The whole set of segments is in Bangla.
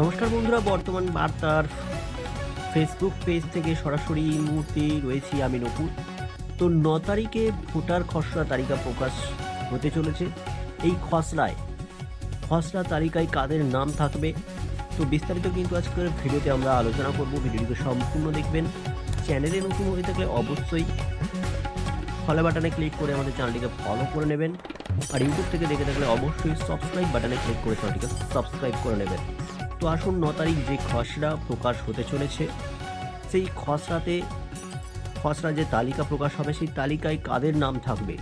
নমস্কার বন্ধুরা, বর্তমান বার্তার ফেসবুক পেজ থেকে সরাসরি মুহূর্তে রয়েছি আমি নকুর তো ন তারিখে ভোটার খসড়া তালিকা প্রকাশ হতে চলেছে। এই খসড়ায়, খসড়া তালিকায় কাদের নাম থাকবে? তো বিস্তারিত কিন্তু আজকের ভিডিওতে আমরা আলোচনা করব। ভিডিওটিকে সম্পূর্ণ দেখবেন। চ্যানেলে নতুন হয়ে থাকলে অবশ্যই ফলো বাটনে ক্লিক করে আমাদের চ্যানেলটিকে ফলো করে নেবেন। আর ইউটিউব থেকে দেখে থাকলে অবশ্যই সাবস্ক্রাইব বাটনে ক্লিক করে চ্যানেলটিকে সাবস্ক্রাইব করে নেবেন। তো আসুন ন তারিখ যে খসড়া প্রকাশ হতে চলেছে, সেই খসড়াতে খসড়া যে তালিকা প্রকাশ হবে, সেই তালিকায় কাদের নাম থাকবে?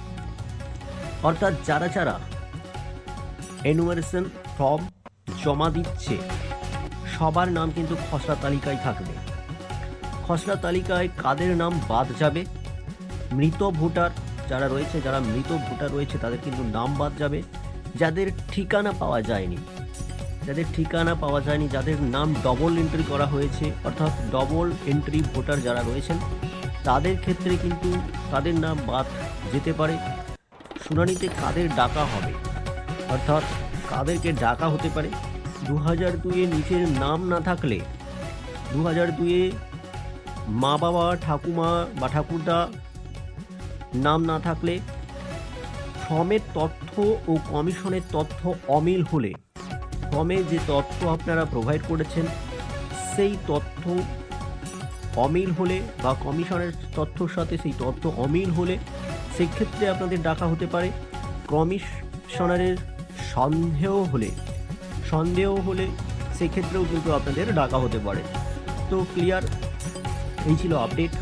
অর্থাৎ যারা যারা এনুমারেশন ফর্ম জমা দিচ্ছে, সবার নাম কিন্তু খসড়া তালিকায় থাকবে। খসড়া তালিকায় কাদের নাম বাদ যাবে? মৃত ভোটার যারা রয়েছে, যারা মৃত ভোটার রয়েছে, তাদের কিন্তু নাম বাদ যাবে। যাদের ঠিকানা পাওয়া যায়নি যাদের ঠিকানা পাওয়া যায়নি, যাদের নাম ডবল এন্ট্রি করা হয়েছে, অর্থাৎ ডবল এন্ট্রি ভোটার যারা রয়েছেন, তাদের ক্ষেত্রে কিন্তু তাদের নাম বাদ যেতে পারে। শুনানিতে কাদের ডাকা হবে? অর্থাৎ কাদেরকে ডাকা হতে পারে? দু হাজার দুইয়ে নিচের নাম না থাকলে দু হাজার দুইয়ে মা বাবা ঠাকুমা বা ঠাকুরদা নাম না থাকলে, ফর্মের তথ্য ও কমিশনের তথ্য অমিল হলে ফর্মে যে তথ্য আপনারা প্রোভাইড করেছেন, সেই তথ্য অমিল হলে বা কমিশনের তথ্যর সাথে সেই তথ্য অমিল হলে সেক্ষেত্রে আপনাদের ডাকা হতে পারে। কমিশনারের সন্দেহ হলে সন্দেহ হলে সেক্ষেত্রেও কিন্তু আপনাদের ডাকা হতে পারে। তো ক্লিয়ার এই ছিল আপডেট